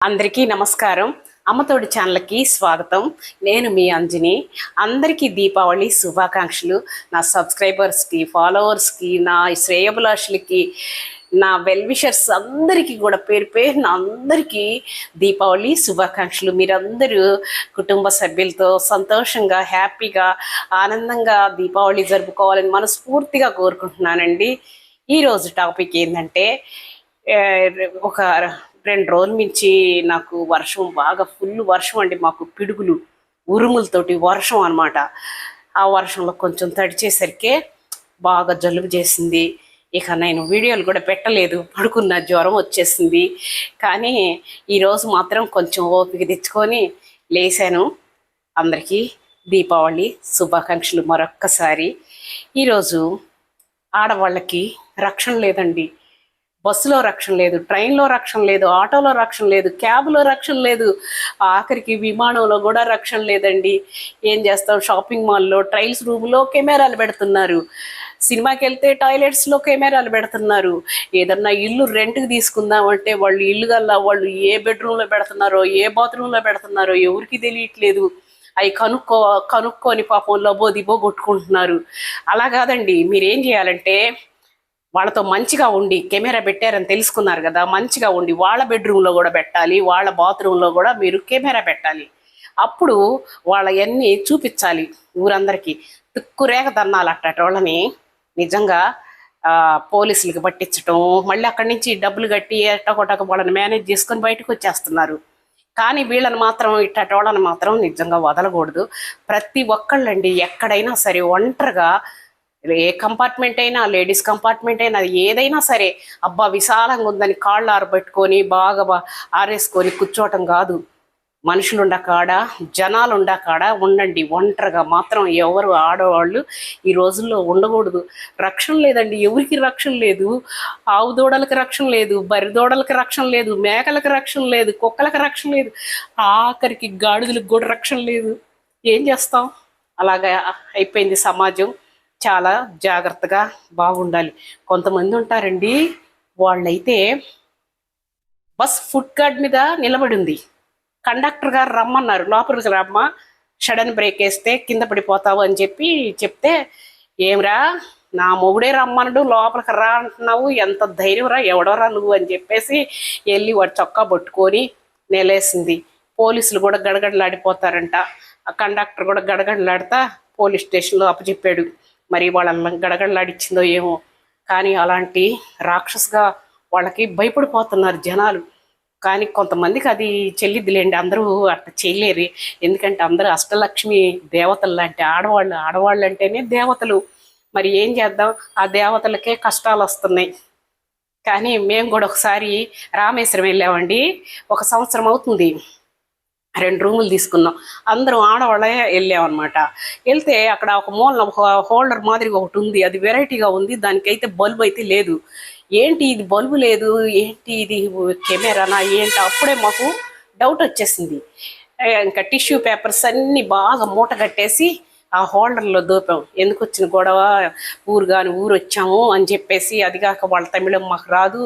అందరికీ నమస్కారం. అమ్మతోడి ఛానల్కి స్వాగతం. నేను మీ అంజని. అందరికీ దీపావళి శుభాకాంక్షలు. నా సబ్స్క్రైబర్స్కి ఫాలోవర్స్కి నా శ్రేయభిలాషులకి నా వెల్విషర్స్ అందరికీ కూడా పేరు పేరు నా అందరికీ దీపావళి శుభాకాంక్షలు. మీరందరూ కుటుంబ సభ్యులతో సంతోషంగా హ్యాపీగా ఆనందంగా దీపావళి జరుపుకోవాలని మనస్ఫూర్తిగా కోరుకుంటున్నానండి. ఈరోజు టాపిక్ ఏంటంటే ఒక రెండు రోజుల నుంచి నాకు వర్షం బాగా ఫుల్ వర్షం అండి. మాకు పిడుగులు ఉరుములతోటి వర్షం అనమాట ఆ వర్షంలో కొంచెం తడిచేసరికి బాగా జలుబు చేసింది. ఇక నేను వీడియోలు కూడా పెట్టలేదు. పడుకున్న జ్వరం వచ్చేసింది. కానీ ఈరోజు మాత్రం కొంచెం ఓపిక తెచ్చుకొని లేశాను అందరికీ దీపావళి శుభాకాంక్షలు మరొక్కసారి. ఈరోజు ఆడవాళ్ళకి రక్షణ లేదండి. బస్సులో రక్షణ లేదు ట్రైన్లో రక్షణ లేదు ఆటోలో రక్షణ లేదు క్యాబ్లో రక్షణ లేదు ఆఖరికి విమానంలో కూడా రక్షణ లేదండి. ఏం చేస్తాం? షాపింగ్ మాల్లో ట్రైల్స్ రూమ్లో కెమెరాలు పెడుతున్నారు. సినిమాకి వెళ్తే టాయిలెట్స్లో కెమెరాలు పెడుతున్నారు. ఏదన్నా ఇల్లు రెంట్కి తీసుకుందామంటే వాళ్ళు ఇల్లు గల్లా వాళ్ళు ఏ బెడ్రూమ్లో పెడుతున్నారో ఏ బాత్రూంలో పెడుతున్నారో ఎవరికి తెలియట్లేదు. అవి కనుక్కో కనుక్కొని పాపం లబో దిబో కొట్టుకుంటున్నారు. అలా కాదండి. మీరేం చేయాలంటే వాళ్ళతో మంచిగా ఉండి కెమెరా పెట్టారని తెలుసుకున్నారు కదా మంచిగా ఉండి వాళ్ళ బెడ్రూమ్లో కూడా పెట్టాలి వాళ్ళ బాత్రూంలో కూడా మీరు కెమెరా పెట్టాలి. అప్పుడు వాళ్ళవన్నీ చూపించాలి ఊరందరికీ. తుక్కురేగ దన్నాలు అట్టటి వాళ్ళని నిజంగా పోలీసులకి పట్టించటం మళ్ళీ అక్కడి నుంచి డబ్బులు కట్టి ఎట్టకొట్టక వాళ్ళని మేనేజ్ చేసుకొని బయటకు వచ్చేస్తున్నారు. కానీ వీళ్ళని మాత్రం ఇట్టటి వాళ్ళని మాత్రం నిజంగా వదలకూడదు. ప్రతి ఒక్కళ్ళండి ఎక్కడైనా సరే ఒంటరిగా ఏ కంపార్ట్మెంట్ అయినా లేడీస్ కంపార్ట్మెంట్ అయినా అది ఏదైనా సరే అబ్బా విశాలంగా ఉందని కాళ్ళు ఆరబెట్టుకొని బాగా బా- ఆరేసుకొని కూర్చోవటం కాదు. మనుషులు కాడ జనాలు ఉండకాడ ఉండండి ఒంటరిగా మాత్రం ఎవరు ఆడవాళ్ళు ఈ రోజుల్లో ఉండకూడదు. రక్షణ లేదండి ఎవరికి రక్షణ లేదు? ఆవు దూడలకు రక్షణ లేదు బరి దూడలకు రక్షణ లేదు మేకలకు రక్షణ లేదు కుక్కలకు రక్షణ లేదు ఆఖరికి గాడిదలకు కూడా రక్షణ లేదు. ఏం చేస్తాం? అలాగా అయిపోయింది సమాజం. చాలా జాగ్రత్తగా బాగుండాలి. కొంతమంది ఉంటారండి వాళ్ళైతే బస్ ఫుడ్ గార్డ్ మీద నిలబడి ఉంది కండక్టర్ గారు రమ్మన్నారు లోపలికి రమ్మ షడన్ బ్రేక్ వేస్తే కింద పడిపోతావు అని చెప్పి చెప్తే ఏమిరా నా మొగుడే రమ్మనడు లోపలికి రా అంటున్నావు ఎంత ధైర్యంరా ఎవడోరా నువ్వు? అని చెప్పేసి వెళ్ళి వాడు చొక్కా పట్టుకొని నెలేసింది. పోలీసులు కూడా గడగడలాడిపోతారంట. ఆ కండక్టర్ కూడా గడగడలాడతా పోలీస్ స్టేషన్లో అప్పచెప్పాడు. మరి వాళ్ళని గడగడలాడిచ్చిందో ఏమో. కానీ అలాంటి రాక్షసుగా వాళ్ళకి భయపడిపోతున్నారు జనాలు. కానీ కొంతమందికి అది చెల్లిద్దిలేండి. అందరూ అట్లా చేయలేరు. ఎందుకంటే అందరూ అష్టలక్ష్మి దేవతలు లాంటి ఆడవాళ్ళు. ఆడవాళ్ళు అంటేనే దేవతలు. మరి ఏం చేద్దాం? ఆ దేవతలకే కష్టాలు వస్తున్నాయి కానీ మేము కూడా ఒకసారి రామేశ్వరం వెళ్ళామండి. ఒక సంవత్సరం అవుతుంది. రెండు రూములు తీసుకున్నాం. అందరం ఆడవాళ్ళే వెళ్ళామన్నమాట. వెళ్తే అక్కడ ఒక మూల ఒక హోల్డర్ మాదిరిగా ఒకటి ఉంది. అది వెరైటీగా ఉంది. దానికైతే బల్బు అయితే లేదు. ఏంటి ఇది బల్బు లేదు? ఏంటి ఇది కెమెరానా? ఏంటి? అప్పుడే మాకు డౌట్ వచ్చేసింది. ఇంకా టిష్యూ పేపర్స్ అన్నీ బాగా మూట కట్టేసి ఆ హోల్డర్లో దూపాం. ఎందుకు వచ్చిన గొడవ? ఊరు కాని ఊరు వచ్చాము అని చెప్పేసి అది కాక వాళ్ళ తమిళం మాకు రాదు.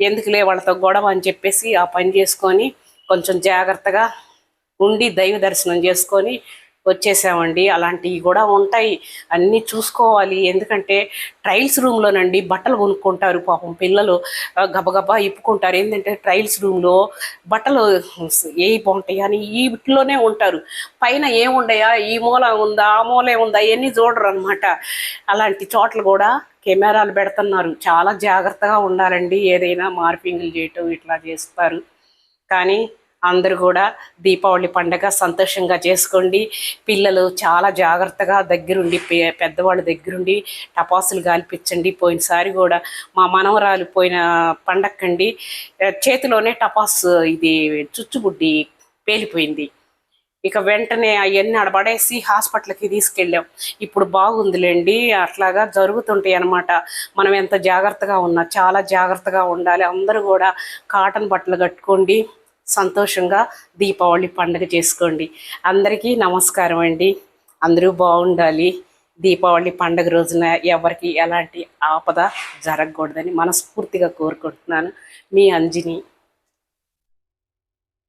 ఎందుకులే వాళ్ళతో గొడవ అని చెప్పేసి ఆ పని చేసుకొని కొంచెం జాగ్రత్తగా ఉండి దైవ దర్శనం చేసుకొని వచ్చేసామండి. అలాంటివి కూడా ఉంటాయి. అన్నీ చూసుకోవాలి. ఎందుకంటే ట్రయల్స్ రూమ్లోనండి బట్టలు కొనుక్కుంటారు పాపం పిల్లలు. గబగబా ఇప్పుకుంటారు. ఏంటంటే ట్రయల్స్ రూమ్లో బట్టలు ఏ బాగుంటాయి అని ఈ వీటిలోనే ఉంటారు. పైన ఏముండయా ఈ మూల ఉందా? ఆ మూలే ఉందా? ఇవన్నీ చూడరు అనమాట అలాంటి చోట్ల కూడా కెమెరాలు పెడుతున్నారు. చాలా జాగ్రత్తగా ఉండాలండి. ఏదైనా మార్పింగ్లు చేయటం ఇట్లా చేస్తారు. కానీ అందరూ కూడా దీపావళి పండగ సంతోషంగా చేసుకోండి. పిల్లలు చాలా జాగ్రత్తగా దగ్గరుండి పె- పెద్దవాళ్ళ దగ్గరుండి టపాసులు గాల్పించండి. పోయినసారి కూడా మా మనవరాలు పోయిన పండక్కండి. చేతిలోనే టపాస్ ఇది చుచ్చుబుడ్డి పేలిపోయింది. ఇక వెంటనే అవన్నీ అడబడేసి హాస్పిటల్కి తీసుకెళ్ళాం. ఇప్పుడు బాగుందిలేండి అట్లాగా జరుగుతుంటాయి అన్నమాట. మనం ఎంత జాగ్రత్తగా ఉన్నా చాలా జాగ్రత్తగా ఉండాలి. అందరూ కూడా కాటన్ బట్టలు కట్టుకోండి. సంతోషంగా దీపావళి పండుగ చేసుకోండి. అందరికీ నమస్కారం అండి. అందరూ బాగుండాలి. దీపావళి పండుగ రోజున ఎవరికి ఎలాంటి ఆపద జరగకూడదని మనస్ఫూర్తిగా కోరుకుంటున్నాను. మీ అంజని